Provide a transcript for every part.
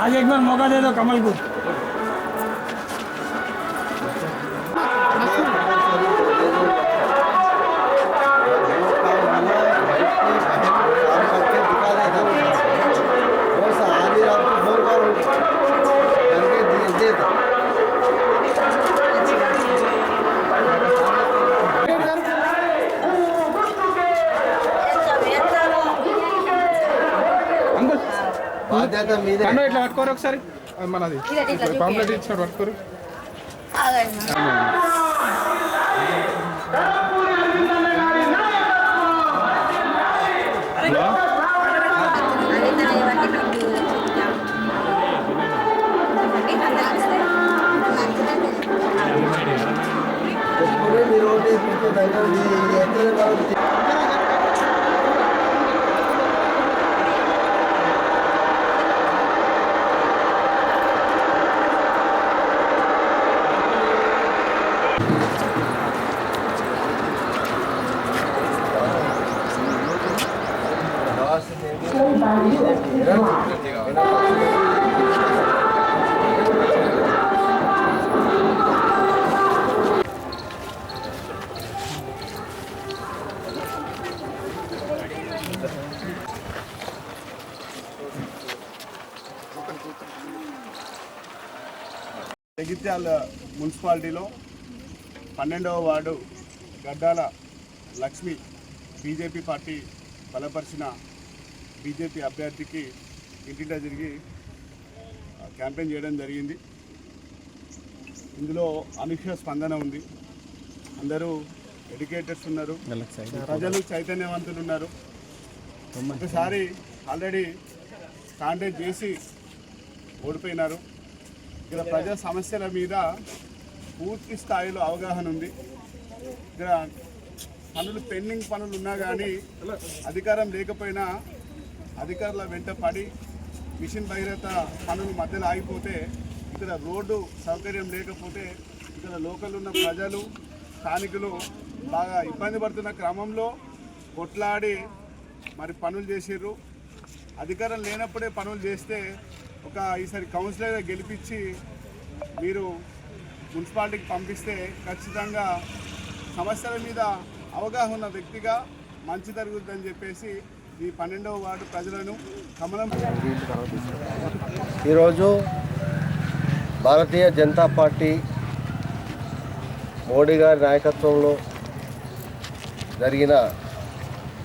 आज एक बार मौका दे दो कमल को కన్ను ఇట్లా పట్టుకోరు ఒకసారి. మనది. పాంప్లెట్ ఇచ్చినాడు పట్టుకోరు. మీరు. ఎక్కడ జగిత్యాల మున్సిపాలిటీలో పన్నెండవ ward Gaddala Lakshmi BJP party బలపరిచిన బీజేపీ అభ్యర్థికి ఇంటింటా తిరిగి క్యాంపెయిన్ చేయడం జరిగింది. ఇందులో అనూహ్య స్పందన ఉంది. అందరూ ఎడ్యుకేటర్స్ ఉన్నారు. ప్రజలు చైతన్యవంతులు ఉన్నారు ఒకసారి ఆల్రెడీ కాంటాక్ట్ చేసి ఓడిపోయినారు. ఇక్కడ ప్రజా సమస్యల మీద పూర్తి స్థాయిలో అవగాహన ఉంది. ఇక్కడ పనులు పెండింగ్ పనులు ఉన్నా కానీ అధికారం లేకపోయినా అధికారుల వెంట పడి మిషన్ భగీరథ పనులు మధ్యలో ఆగిపోతే ఇక్కడ రోడ్డు సౌకర్యం లేకపోతే ఇక్కడ లోకల్ ఉన్న ప్రజలు స్థానికులు బాగా ఇబ్బంది పడుతున్న క్రమంలో కొట్లాడి మరి పనులు చేసిర్రు. అధికారం లేనప్పుడే పనులు చేస్తే ఒక ఈసారి కౌన్సిలర్ గెలిపించి మీరు మున్సిపాలిటీకి పంపిస్తే ఖచ్చితంగా సమస్యల మీద అవగాహన ఉన్న వ్యక్తిగా మంచి జరుగుతుందని చెప్పేసి ఈ పన్నెండవ వార్డు ప్రజలను కమలం ఈరోజు భారతీయ జనతా పార్టీ మోడీ గారి నాయకత్వంలో జరిగిన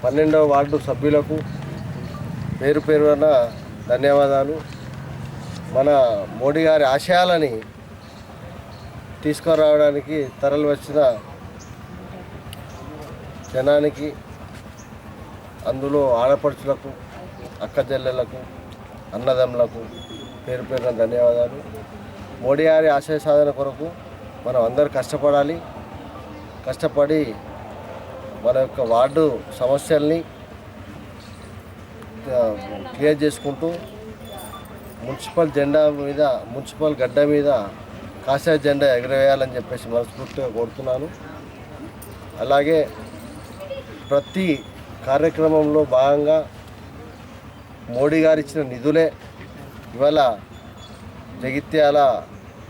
పన్నెండవ వార్డు సభ్యులకు పేరు పేరున ధన్యవాదాలు. మన మోడీ గారి ఆశయాలని తీసుకురావడానికి తరలి వచ్చిన జనానికి అందులో ఆడపడుచులకు అక్కచెల్లెలకు అన్నదమ్ములకు పేరు పేరున ధన్యవాదాలు. మోడీ గారి ఆశయ సాధన కొరకు మనం అందరూ కష్టపడాలి. కష్టపడి మన యొక్క వార్డు సమస్యల్ని క్లియర్ చేసుకుంటూ మున్సిపల్ జెండా మీద మున్సిపల్ గడ్డ మీద కాషాయ జెండా ఎగరవేయాలని చెప్పేసి మనస్ఫూర్తిగా కోరుతున్నాను. అలాగే ప్రతి కార్యక్రమంలో భాగంగా మోడీ గారు ఇచ్చిన నిధులే ఇవాళ జగిత్యాల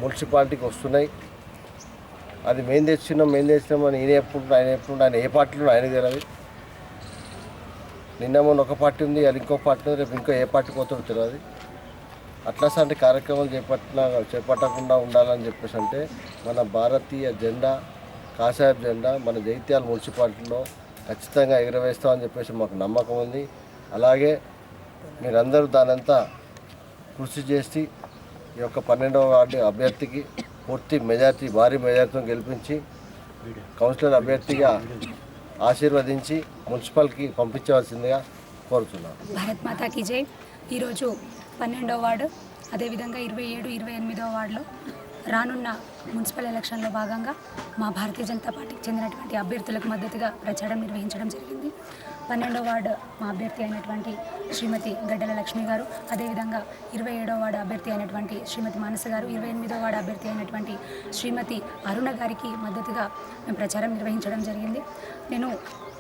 మున్సిపాలిటీకి వస్తున్నాయి. అది మేం తెచ్చినాం మేం తెచ్చినాం అని ఈయన ఎప్పుడు ఆయన ఎప్పుడు ఆయన ఏ పార్టీలో ఆయన తెలియదు నిన్న మొన్న ఒక పార్టీ ఉంది అది ఇంకో పార్టీ ఉంది రేపు ఇంకో ఏ పార్టీ పోతాడో తెలియదు అట్లాంటి కార్యక్రమాలు చేపట్టిన చేపట్టకుండా ఉండాలని చెప్పేసి అంటే మన భారతీయ జెండా కాషాయపు జెండా మన జైత్యాల మున్సిపాలిటీలో ఖచ్చితంగా ఎగురవేస్తామని చెప్పేసి మాకు నమ్మకం ఉంది. అలాగే మీరందరూ దానంతా కృషి చేసి ఈ యొక్క పన్నెండవ వార్డు అభ్యర్థికి పూర్తి మెజార్టీ భారీ మెజార్టీతో గెలిపించి కౌన్సిలర్ అభ్యర్థిగా ఆశీర్వదించి మున్సిపల్కి పంపించవలసిందిగా కోరుతున్నాను. భారత్ మాతాకి జై. ఈరోజు పన్నెండవ వార్డు అదేవిధంగా ఇరవై ఏడు ఇరవై ఎనిమిదవ వార్డులో రానున్న మున్సిపల్ ఎలక్షన్లో భాగంగా మా భారతీయ జనతా పార్టీకి చెందినటువంటి అభ్యర్థులకు మద్దతుగా ప్రచారం నిర్వహించడం జరిగింది. పన్నెండవ వార్డు మా అభ్యర్థి అయినటువంటి శ్రీమతి గడ్డల లక్ష్మి గారు అదేవిధంగా ఇరవై ఏడవ వార్డు అభ్యర్థి అయినటువంటి శ్రీమతి మానస గారు ఇరవై ఎనిమిదో వార్డు అభ్యర్థి అయినటువంటి శ్రీమతి అరుణ గారికి మద్దతుగా మేము ప్రచారం నిర్వహించడం జరిగింది. నేను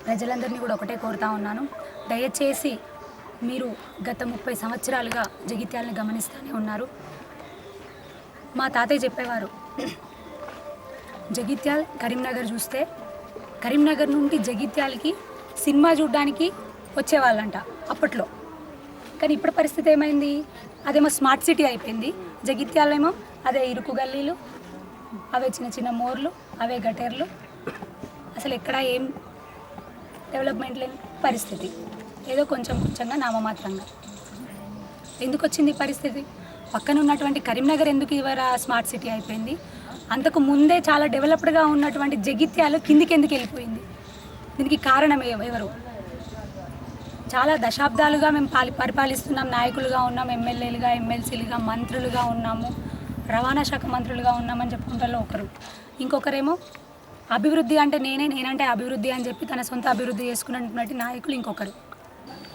ప్రజలందరినీ కూడా ఒకటే కోరుతా ఉన్నాను. దయచేసి మీరు గత ముప్పై సంవత్సరాలుగా జగిత్యాలను గమనిస్తూనే ఉన్నారు. మా తాతయ్య చెప్పేవారు. జగిత్యాల్ కరీంనగర్ చూస్తే కరీంనగర్ నుండి జగిత్యాలకి సినిమా చూడడానికి వచ్చేవాళ్ళంట అప్పట్లో. కానీ ఇప్పుడు పరిస్థితి ఏమైంది? అదేమో స్మార్ట్ సిటీ అయిపోయింది. జగిత్యాలేమో అదే ఇరుకు గల్లీలు అవే చిన్న చిన్న మోర్లు అవే గటేర్లు. అసలు ఎక్కడ ఏం డెవలప్మెంట్ లేని పరిస్థితి. ఏదో కొంచెం కొంచెంగా నామమాత్రంగా. ఎందుకు వచ్చింది పరిస్థితి? పక్కన ఉన్నటువంటి కరీంనగర్ ఎందుకు ఇవర స్మార్ట్ సిటీ అయిపోయింది? అంతకు ముందే చాలా డెవలప్డ్గా ఉన్నటువంటి జగిత్యాలు కిందికి ఎందుకు వెళ్ళిపోయింది? దీనికి కారణం ఎవరు? చాలా దశాబ్దాలుగా మేము పాలి పరిపాలిస్తున్నాం. నాయకులుగా ఉన్నాం ఎమ్మెల్యేలుగా ఎమ్మెల్సీలుగా మంత్రులుగా ఉన్నాము. రవాణా శాఖ మంత్రులుగా ఉన్నామని చెప్పుకుంటాలో ఒకరు. ఇంకొకరేమో అభివృద్ధి అంటే నేనే నేనంటే అభివృద్ధి అని చెప్పి తన సొంత అభివృద్ధి చేసుకున్నటువంటి నాయకులు ఇంకొకరు.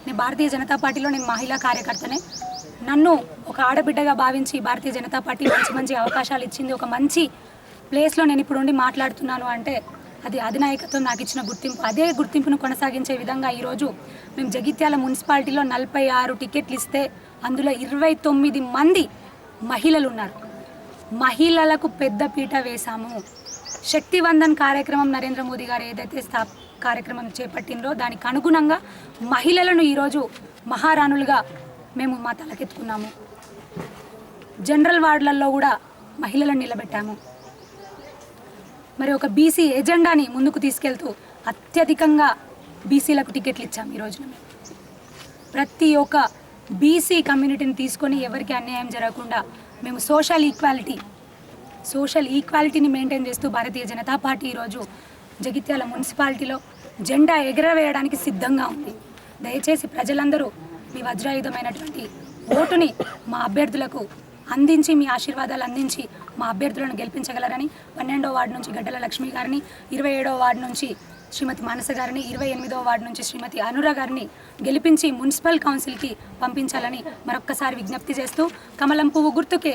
నేను భారతీయ జనతా పార్టీలో నేను మహిళా కార్యకర్తనే. నన్ను ఒక ఆడబిడ్డగా భావించి భారతీయ జనతా పార్టీ మంచి మంచి అవకాశాలు ఇచ్చింది. ఒక మంచి ప్లేస్లో నేను ఇప్పుడు ఉండి మాట్లాడుతున్నాను అంటే అది అధినాయకత్వం నాకు ఇచ్చిన గుర్తింపు. అదే గుర్తింపును కొనసాగించే విధంగా ఈరోజు మేము జగిత్యాల మున్సిపాలిటీలో నలభై ఆరు టికెట్లు ఇస్తే అందులో ఇరవై తొమ్మిది మంది మహిళలు ఉన్నారు. మహిళలకు పెద్ద పీట వేశాము. శక్తివందన్ కార్యక్రమం నరేంద్ర మోదీ గారు ఏదైతే స్థా కార్యక్రమం చేపట్టిందో దానికి అనుగుణంగా మహిళలను ఈరోజు మహారాణులుగా మేము మా తలకెత్తుకున్నాము. జనరల్ వార్డులలో కూడా మహిళలను నిలబెట్టాము. మరి ఒక బీసీ ఎజెండాని ముందుకు తీసుకెళ్తూ అత్యధికంగా బీసీలకు టికెట్లు ఇచ్చాము ఈ రోజున మేము. ప్రతి ఒక్క బీసీ కమ్యూనిటీని తీసుకొని ఎవరికి అన్యాయం జరగకుండా మేము సోషల్ ఈక్వాలిటీ సోషల్ ఈక్వాలిటీని మెయింటైన్ చేస్తూ భారతీయ జనతా పార్టీ ఈరోజు జగిత్యాల మున్సిపాలిటీలో జెండా ఎగరవేయడానికి సిద్ధంగా ఉంది. దయచేసి ప్రజలందరూ మీ వజ్రాయుధమైనటువంటి ఓటుని మా అభ్యర్థులకు అందించి మీ ఆశీర్వాదాలు అందించి మా అభ్యర్థులను గెలిపించగలరని పన్నెండో వార్డు నుంచి గడ్డల లక్ష్మి గారిని ఇరవై ఏడో వార్డు నుంచి శ్రీమతి మానస గారిని ఇరవై ఎనిమిదో వార్డు నుంచి శ్రీమతి అనుర గారిని గెలిపించి మున్సిపల్ కౌన్సిల్కి పంపించాలని మరొక్కసారి విజ్ఞప్తి చేస్తూ కమలం పువ్వు గుర్తుకే.